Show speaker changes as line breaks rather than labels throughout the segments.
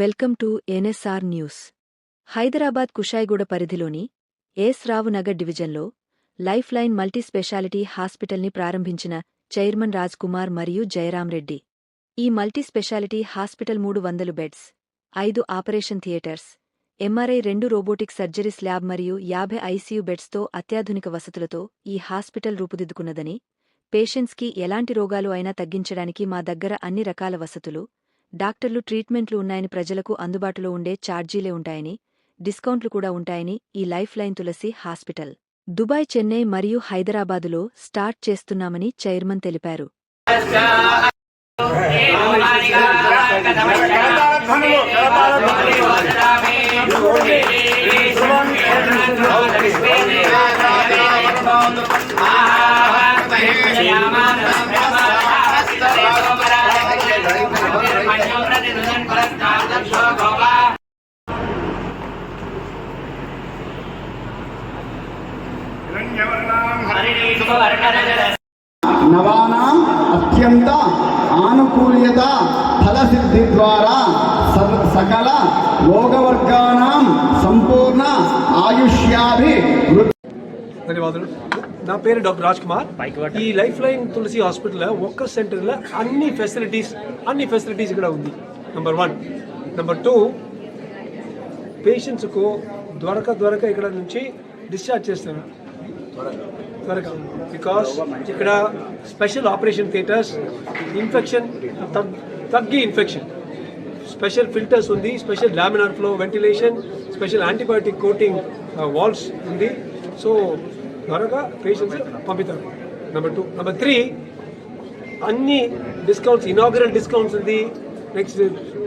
Welcome to NSR news. Hyderabad Kushaiguda పరిధిలోని S రావు నగర్ డివిజన్లో life line multi speciality హాస్పిటల్ని ప్రారంభించిన చైర్మన్ రాజ్ కుమార్ మరియు జయరాం రెడ్డి ఈ మల్టీ స్పెషాలిటీ హాస్పిటల్ మూడు వందలు బెడ్స్ ఐదు ఆపరేషన్ థియేటర్స్ ఎంఆర్ఐ రెండు రోబోటిక్ సర్జరీస్ ల్యాబ్ మరియు యాభై ఐసీయూ బెడ్స్తో అత్యాధునిక వసతులతో ఈ హాస్పిటల్ రూపుదిద్దుకున్నదని పేషెంట్స్కి ఎలాంటి రోగాలు అయినా తగ్గించడానికి మా దగ్గర అన్ని రకాల వసతులు డాక్టర్లు ట్రీట్మెంట్లు ఉన్నాయని ప్రజలకు అందుబాటులో ఉండే ఛార్జీలే ఉంటాయని డిస్కౌంట్లు కూడా ఉంటాయని ఈ Lifeline Tulasi hospital Dubai Chennai మరియు హైదరాబాదులో స్టార్ట్ చేస్తున్నామని చైర్మన్ తెలిపారు.
నవానాం అత్యంత ఆనుకూల్యత ఫలసిద్ధి ద్వారా సకల రోగవర్గానాం సంపూర్ణ ఆయుష్యాభి
ధన్యవాదాలు. నా పేరు డాక్టర్ రాజ్ కుమార్ ఈ లైఫ్ లైన్ తులసి హాస్పిటల్ ఒక్క సెంటర్లో అన్ని ఫెసిలిటీస్ అన్ని ఫెసిలిటీస్ ఇక్కడ ఉంది. నెంబర్ వన్ నెంబర్ టూ పేషెంట్స్కు దొరక దొరక ఇక్కడ నుంచి డిశ్చార్జ్ చేస్తారు త్వరగా బికాస్ ఇక్కడ స్పెషల్ ఆపరేషన్ థియేటర్స్ ఇన్ఫెక్షన్ తగ్గి ఇన్ఫెక్షన్ స్పెషల్ ఫిల్టర్స్ ఉంది special laminar flow ventilation special antibiotic coating walls ఉంది. సో త్వరగా పేషెంట్స్ పంపుతారు. నెంబర్ టూ నెంబర్ త్రీ అన్ని డిస్కౌంట్స్ ఇనాగరల్ డిస్కౌంట్స్ ఉంది. నెక్స్ట్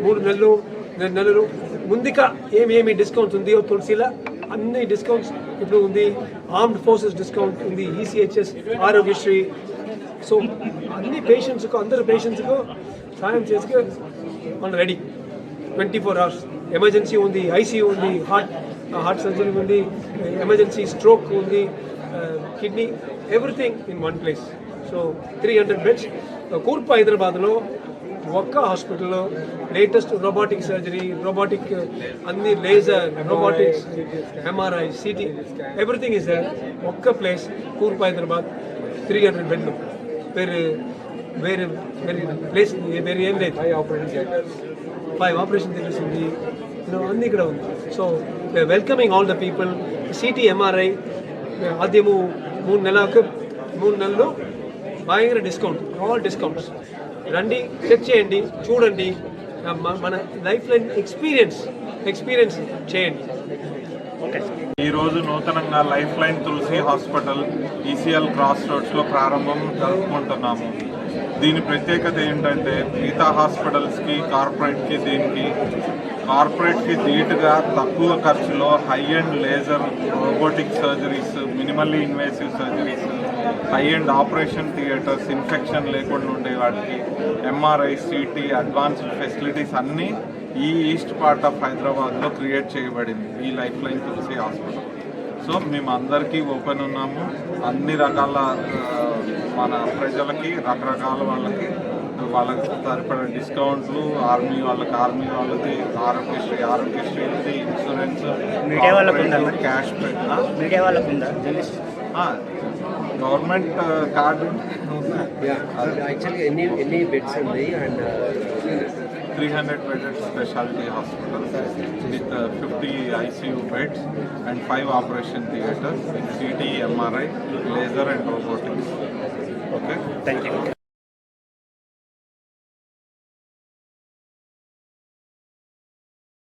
మూడు నెలలు నెలలు ముందుగా ఏమేమి డిస్కౌంట్స్ ఉంది? తులసిలా. అన్ని డిస్కౌంట్స్ ఇప్పుడు ఉంది. ఆర్మ్డ్ ఫోర్సెస్ డిస్కౌంట్ ఉంది. ఈసీహెచ్ఎస్ ఆరోగ్యశ్రీ. సో అన్ని పేషెంట్స్కు అందరు పేషెంట్స్కు సాయం చేసి మనం ready twenty four hours emergency ఉంది ఐసీయూ ఉంది. హార్ట్ హార్ట్ సర్జరీ ఉంది. ఎమర్జెన్సీ స్ట్రోక్ ఉంది. Kidney everything in one place so three hundred beds కూర్పు హైదరాబాద్లో ఒక్క హాస్పిటల్లో లేటెస్ట్ రోబోటిక్ సర్జరీ రోబోటిక్ అన్ని laser robotics MRI CT everything is there ఒక్క ప్లేస్ కూర్పు హైదరాబాద్ త్రీ హండ్రెడ్ బెడ్లు వేరే వేరే వేరే ప్లేస్ వేరే ఏం లేదు ఫైవ్ ఆపరేషన్ థియేటర్స్ ఉంది You know, అన్నీ ఇక్కడ ఉంది so welcoming all the people CT MRI ఆద్యము మూడు నెలలకు మూడు నెలలు భయంకర డిస్కౌంట్ ఆల్ డిస్కౌంట్స్ రండి చెక్ చేయండి చూడండి. మన లైఫ్ లైన్ ఎక్స్పీరియన్స్ ఎక్స్పీరియన్స్ చేయండి.
ఈ రోజు నూతనంగా Lifeline Tulasi hospital ECIL cross రోడ్స్లో ప్రారంభం జరుపుకుంటున్నాము. దీని ప్రత్యేకత ఏంటంటే మిగతా హాస్పిటల్స్కి కార్పొరేట్కి దీనికి కార్పొరేట్కి ధీటుగా తక్కువ ఖర్చులో high end laser robotic surgeries minimally invasive surgeries high end operation theatres infection లేకుండా ఉండే వాటికి ఎంఆర్ఐ సిటీ అడ్వాన్స్డ్ ఫెసిలిటీస్ అన్నీ ఈ ఈస్ట్ పార్ట్ ఆఫ్ హైదరాబాద్లో క్రియేట్ చేయబడింది. ఈ life line Tulasi hospital. So మేము అందరికీ ఓపెన్ ఉన్నాము. అన్ని రకాల మన ప్రజలకి రకరకాల వాళ్ళకి వాళ్ళకి సరిపడే డిస్కౌంట్లు ఆర్మీ వాళ్ళకి ఆర్మీ వాళ్ళకి ఆరోగ్యశ్రీ ఆరోగ్యశ్రీ ఉంది ఇన్సూరెన్స్
మీడియా వాళ్ళకు ఉందా?
క్యాష్
మీడియా వాళ్ళకు ఉందా?
Government card.
యాక్చువల్గా ఎన్ని ఎన్ని బెడ్స్ ఉన్నాయి? And
three hundred bedded speciality hospital with fifty ICU beds and five operation theatres CT MRI laser and robotics okay
thank you